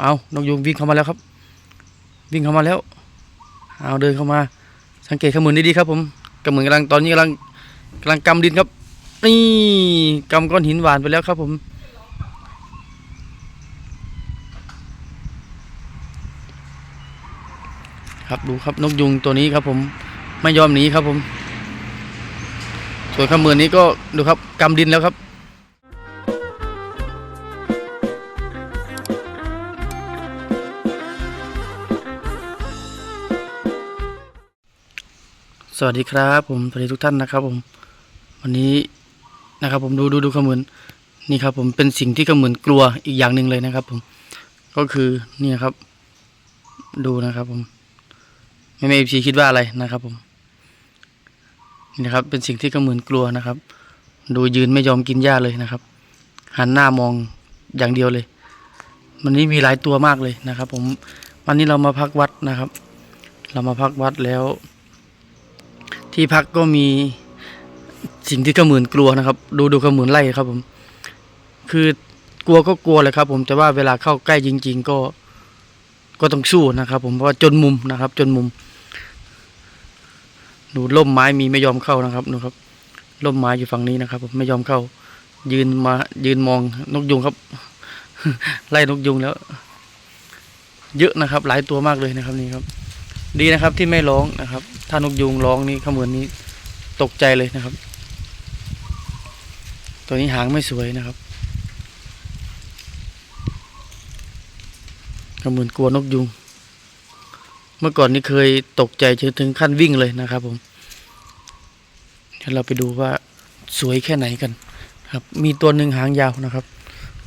เอานกยุงวิ่งเข้ามาแล้วครับ วิ่งเข้ามาแล้ว เอาเดินเข้ามา สังเกตขมือดีๆครับ ผมกระมือกำลังตอนนี้กำลังกำลังกำดินครับ นี่กำก้อนหินหวานไปแล้วครับ ผม ครับดูครับนกยุงตัวนี้ครับ ผมไม่ยอมหนีครับ ผมส่วนขมือนี้ก็ดูครับกำดินแล้วครับ สวัสดีครับผมสวัสดีทุกท่านนะครับผมวันนี้นะครับผมดูดูดูขมือนนี่ครับผมเป็นสิ่งที่ขมือนกลัวอีกอย่างหนึ่งเลยนะครับ ผมก็คือนี่ครับ ดูนะครับผมไม่ไม่เอฟซีคิดว่าอะไรนะครับ ผมนี่นะครับ เป็นสิ่งที่ขมือนกลัวนะครับ ดูยืนไม่ยอมกินหญ้าเลยนะครับ หันหน้ามองอย่างเดียวเลย วันนี้มีหลายตัวมากเลยนะครับ ผมวันนี้เรามาพักวัดนะครับ เรามาพักวัดแล้ว ที่พักก็มีสิ่งที่ขมือนกลัวนะครับ ดูดูขมือนไล่ครับผม คือกลัวก็กลัวเลยครับ ผมแต่ว่าเวลาเข้าใกล้จริง ๆ ก็ ก็ต้องสู้นะครับ ผมเพราะว่าจนมุมนะครับ จนมุมดูล่มไม้มีไม่ยอมเข้านะครับดูครับล่มไม้อยู่ฝั่งนี้นะครับผมไม่ยอมเข้า ยืนมายืนมองนกยุงครับ ไล่นกยุงแล้ว เยอะนะครับ หลายตัวมากเลยนะครับนี่ครับ ดีนะครับที่ไม่ร้องนะครับ ถ้านกยุงร้องนี่ขมือนนี้ตกใจเลยนะครับ ตัวนี้หางไม่สวยนะครับขมือนกลัวนกยุง เมื่อก่อนนี้เคยตกใจจนถึงขั้นวิ่งเลยนะครับ ผมเดี๋ยวเราไปดูว่าสวยแค่ไหนกันครับ มีตัวหนึ่งหางยาวนะครับ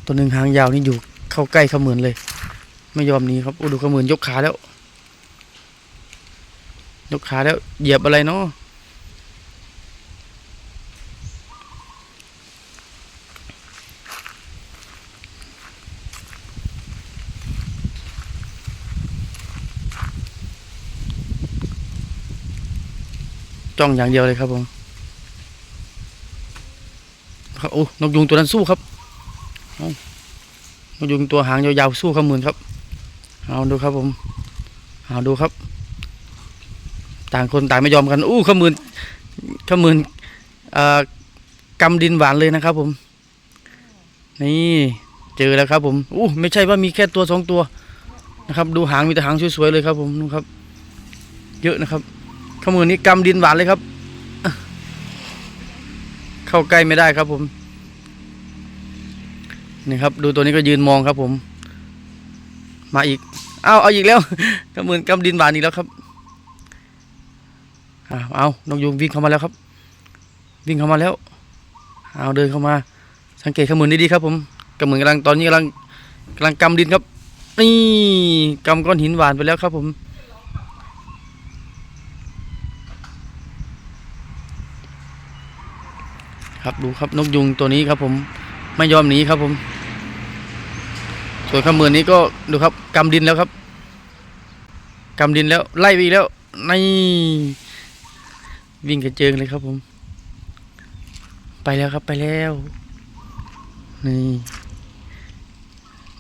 ตัวหนึ่งหางยาวนี่อยู่เข้าใกล้ขมือนเลย ไม่ยอมหนีครับโอ้ดูขมือนยกขาแล้ว ยกขาแล้วเหยียบอะไรเนาะจ้องอย่างเดียวเลยครับผมครับโอ้นกยุงตัวนั้นสู้ครับนกยุงตัวหางยาวๆสู้ขมือนครับ เอาดูครับผม เอาดูครับ ต่างคนต่างไม่ยอมกัน อู้ขมืนขมืนเอ่อกำดินหวานเลยนะครับ ผม นี่เจอแล้วครับผมอู้ไม่ใช่ว่ามีแค่ตัวสองตัวนะครับ ดูหางมีแต่หางสวยๆเลยครับ ผมนู่นครับ เยอะนะครับขมืนนี้กำดินหวานเลยครับ เข้าใกล้ไม่ได้ครับ ผมนี่ครับ ดูตัวนี้ก็ยืนมองครับ ผม มาอีกอ้าวเอาอีกแล้วขมืนกำดินหวานอีกแล้วครับ อ้าวเอานกยุงวิ่งเข้ามาแล้วครับ วิ่งเข้ามาแล้ว เอาเดินเข้ามา สังเกตขมือดีๆครับ ผมกระมือกำลังตอนนี้กำลังกำลังกำดินครับ นี่กำก้อนหินหวานไปแล้วครับผมครับดูครับนกยุงตัวนี้ครับผมไม่ยอมหนีครับผม ส่วนขมือนี้ก็ดูครับกำดินแล้วครับกำดินแล้วไล่ไปอีกแล้วนี่ วิ่งกระเจิงเลยครับผม ไปแล้วครับไปแล้ว นี่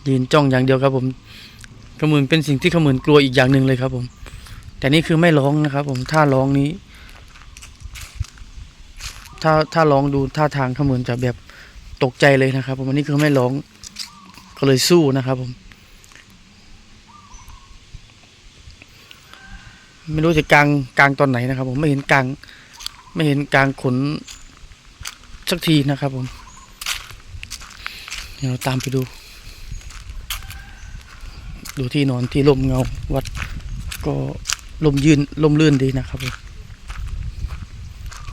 ยืนจ้องอย่างเดียวครับ ผมขมืนเป็นสิ่งที่ขมืนกลัวอีกอย่างหนึ่งเลยครับผม แต่นี่คือไม่ร้องนะครับ ผมถ้าร้องนี้ ถ้าถ้าร้องดูท่าทางขมืนจะแบบตกใจเลยนะครับ ผมอันนี้คือไม่ร้องก็เลยสู้นะครับ ผม ไม่รู้จะกลางกลางตอนไหนนะครับ ผมไม่เห็นกลาง ไม่เห็นกลางขนสักทีนะครับ ผม เดี๋ยวเราตามไปดู ดูที่นอนที่ลมเงาวัดก็ลมยืนลมลื่นดีนะครับผม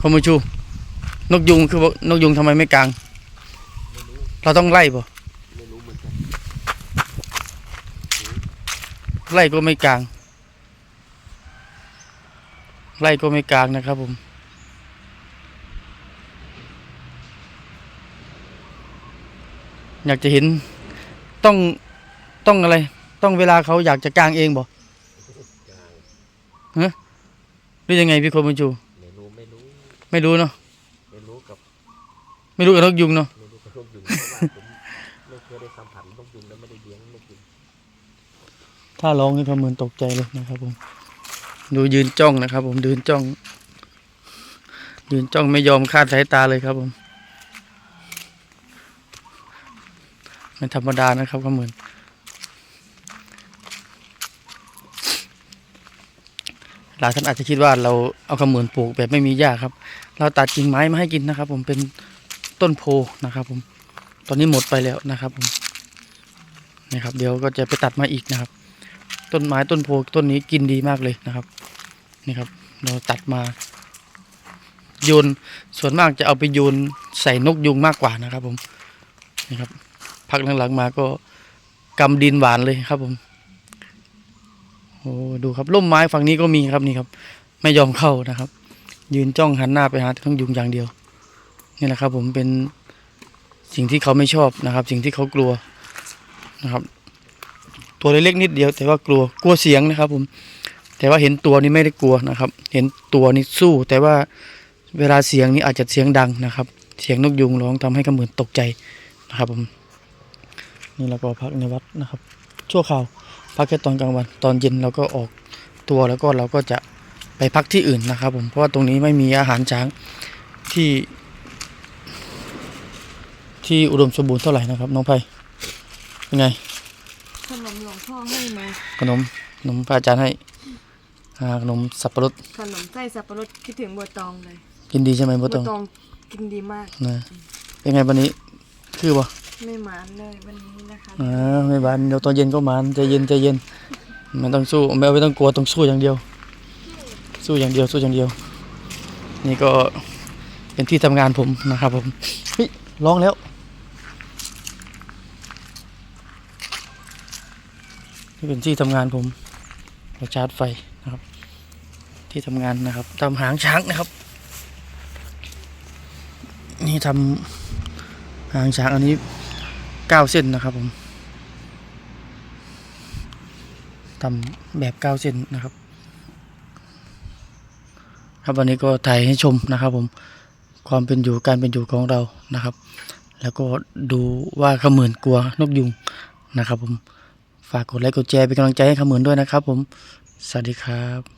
พอมชู นกยุงคือว่านกยุงทำไมไม่กลาง เราต้องไล่ปะไล่ก็ไม่กลาง ไล่ก็ไม่กลางนะครับผม อยากจะเห็นต้องต้องอะไร ต้องเวลาเขาอยากจะกลางเองบ่ฮะหรือยังไงพี่โคบัญชูไม่รู้ไม่รู้ไม่รู้เนาะไม่รู้กับ ไม่รู้กับนกยุงเนาะไม่รู้กับนกยุงเพราะว่าผมไม่เคยได้สัมผัสนกยุงและไม่ได้เลี้ยงนกยุงถ้าร้องนี่เขมือนตกใจเลยนะครับผม ดูยืนจ้องนะครับ ผมยืนจ้อง ยืนจ้องไม่ยอมคาดสายตาเลยครับผมไม่ธรรมดานะครับเขมือนหลายท่านอาจจะคิดว่าเราเอาขมือนปลูกแบบไม่มีหญ้าครับ เราตัดกิ่งไม้มาให้กินนะครับ ผมเป็นต้นโพนะครับ ผม ตอนนี้หมดไปแล้วนะครับ ผมนี่ครับ เดี๋ยวก็จะไปตัดมาอีกนะครับ ต้นไม้ต้นโพต้นนี้กินดีมากเลยนะครับ นี่ครับ เราตัดมาโยนส่วนมากจะเอาไปโยนใส่นกยุงมากกว่านะครับ ผมนี่ครับพักหลังๆมาก็กำดินหวานเลยครับ ผมโอ้ดูครับร่มไม้ฝั่งนี้ก็มีครับนี่ครับ ไม่ยอมเข้านะครับ ยืนจ้องหันหน้าไปหาแต่นกยุงอย่างเดียวนี่แหละครับ ผมเป็นสิ่งที่เขาไม่ชอบนะครับ สิ่งที่เขากลัวนะครับ ตัวเล็กๆนิดเดียว แต่ว่ากลัวกลัวเสียงนะครับ ผม แต่ว่าเห็นตัวนี่ไม่ได้กลัวนะครับ เห็นตัวนี่สู้ แต่ว่าเวลาเสียงนี่อาจจะเสียงดังนะครับ เสียงนกยุงร้องทำให้กระเหมือนตกใจนะครับ ผม นี่เราก็พักในวัดนะครับ ชั่วคราวพักแค่ตอนกลางวัน ตอนเย็นเราก็ออกตัวแล้วก็เราก็จะไปพักที่อื่นนะครับ ผมเพราะว่าตรงนี้ไม่มีอาหารช้างที่ที่อุดมสมบูรณ์เท่าไหร่นะครับ น้องไพเป็นไง ขนมหลวงพ่อให้มาขนมขนมพระอาจารย์ให้อ่าขนมสับปะรดขนมไส้สับปะรดคิดถึงบัวตองเลยกินดีใช่ไหมบัวตองตองกินดีมาก นะเป็นไงวันนี้ คือบ่ไม่หมานเลยวันนี้นะคะอ่าไม่บานเดี๋ยวตอนเย็นก็มานใจเย็นใจเย็นไม่ต้องสู้ไม่ไม่ต้องกลัวต้องสู้อย่างเดียว สู้อย่างเดียวสู้อย่างเดียว นี่ก็เป็นที่ทำงานผมนะครับผมเฮ้ยร้องแล้ว นี่เป็นที่ทำงานผมเราชาร์จไฟนะครับ ที่ทำงานนะครับทำหางช้างนะครับ นี่ทำหางช้างอันนี้เก้าเส้นนะครับผมทำแบบเก้าเส้นนะครับ ครับวันนี้ก็ถ่ายให้ชมนะครับผมความเป็นอยู่การเป็นอยู่ของเรานะครับ แล้วก็ดูว่าเขมือนกลัวนกยุงนะครับผม ฝากกดไลค์กดแชร์เป็นกำลังใจให้ขมือนด้วยนะครับผม สวัสดีครับ